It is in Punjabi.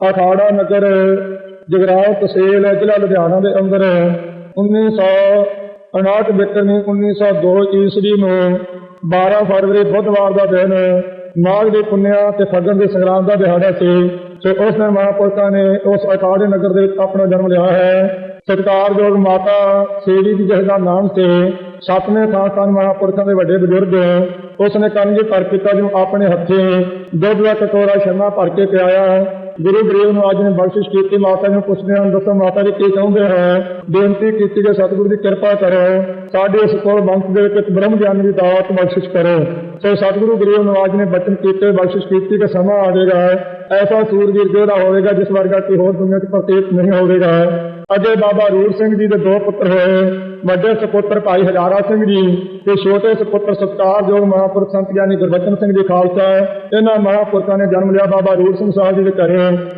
ਅਖਾੜਾ ਨਗਰ ਜਗਰਾਓ ਤਹਿਸੀਲ, ਜ਼ਿਲ੍ਹਾ ਲੁਧਿਆਣਾ ਦੇ ਅੰਦਰ 1959 ਬਿਕਰਮੀ 1902 ਈਸਵੀ ਨੂੰ 12 ਫਰਵਰੀ ਬੁੱਧਵਾਰ ਦਾ ਦਿਨ ਮਾਘ ਦੀ ਪੁੰਨਿਆ ਤੇ ਫੱਗਣ ਦੇ ਸੰਗਰਾਮ ਦਾ ਦਿਹਾੜਾ ਸੀ ਸੋ ਉਸ ਦਿਨ ਮਹਾਂਪੁਰਖਾਂ ਨੇ ਉਸ ਅਖਾੜੇ ਨਗਰ ਦੇ ਵਿੱਚ ਆਪਣਾ ਜਨਮ ਲਿਆ ਹੈ। ਸਤਿਕਾਰਯੋਗ ਮਾਤਾ ਸੇਵੀ ਜੀ ਜਿਸ ਦਾ ਨਾਮ ਸੀ, ਸਤਵੇਂ ਥਾਂ ਸਥਾਨ ਮਹਾਂਪੁਰਖਾਂ ਦੇ ਵੱਡੇ ਬਜ਼ੁਰਗ। ਉਸ ਨੇ ਕੰਨ ਜੀ ਪਰ ਪਿਤਾ ਜੀ ਨੂੰ ਆਪਣੇ ਹੱਥੀਂ ਦੁੱਧ ਦਾ ਕਟੋਰਾ ਸ਼ਰਮਾ ਭਰ ਕੇ ਪਿਆਇਆ। ਗੁਰੂ ਗਰੀਬ ਨੂੰ ਅੱਜ ਨੇ ਬਖਸ਼ਿਸ਼ ਕੀਤੀ, ਮਾਤਾ ਨੂੰ ਪੁੱਛਦੇ ਹਨ ਦੱਸੋ ਮਾਤਾ ਜੀ ਕੀ ਚਾਹੁੰਦੇ ਹੈ? ਬੇਨਤੀ ਕੀਤੀ ਕਿ ਸਤਿਗੁਰੂ ਦੀ ਕਿਰਪਾ ਕਰੋ, ਸਾਡੇ ਇਸ ਕੋਲ ਬੰਸ ਦੇ ਵਿੱਚ ਬ੍ਰਹਮ ਗਿਆਨ ਦੀ ਦਾਤ ਬਖਸ਼ਿਸ਼ ਕਰੋ। ਸੋ ਸਤਿਗੁਰੂ ਗਰੀਬ ਨਵਾਜ ਨੇ ਬਚਨ ਕੀਤੇ, ਬਖਸ਼ਿਸ਼ ਕੀਤੀ ਕਿ ਸਮਾਂ ਆਵੇਗਾ ਐਸਾ ਸੂਰਵੀਰ ਜਿਹੜਾ ਹੋਵੇਗਾ, ਜਿਸ ਵਰਗਾ ਕੋਈ ਹੋਰ ਦੁਨੀਆ 'ਚ ਪ੍ਰਤੀਤ ਨਹੀਂ ਹੋਵੇਗਾ। ਅਜੇ ਬਾਬਾ ਰੂਪ ਸਿੰਘ ਜੀ ਦੇ ਦੋ ਪੁੱਤਰ ਹੋਏ, ਵੱਡੇ ਸੁਪੁੱਤਰ ਭਾਈ ਹਜ਼ਾਰਾ ਸਿੰਘ ਜੀ ਤੇ ਛੋਟੇ ਸੁਪੁੱਤਰ ਸਤਿਕਾਰਯੋਗ ਮਹਾਂਪੁਰਖ ਸੰਤ ਗਿਆਨੀ ਗੁਰਬਚਨ ਸਿੰਘ ਜੀ ਖਾਲਸਾ, ਇਹਨਾਂ ਮਹਾਂਪੁਰਖਾਂ ਨੇ ਜਨਮ ਲਿਆ ਬਾਬਾ ਰੂਪ ਸਿੰਘ ਸਾਹਿਬ ਜੀ ਦੇ ਘਰੇ।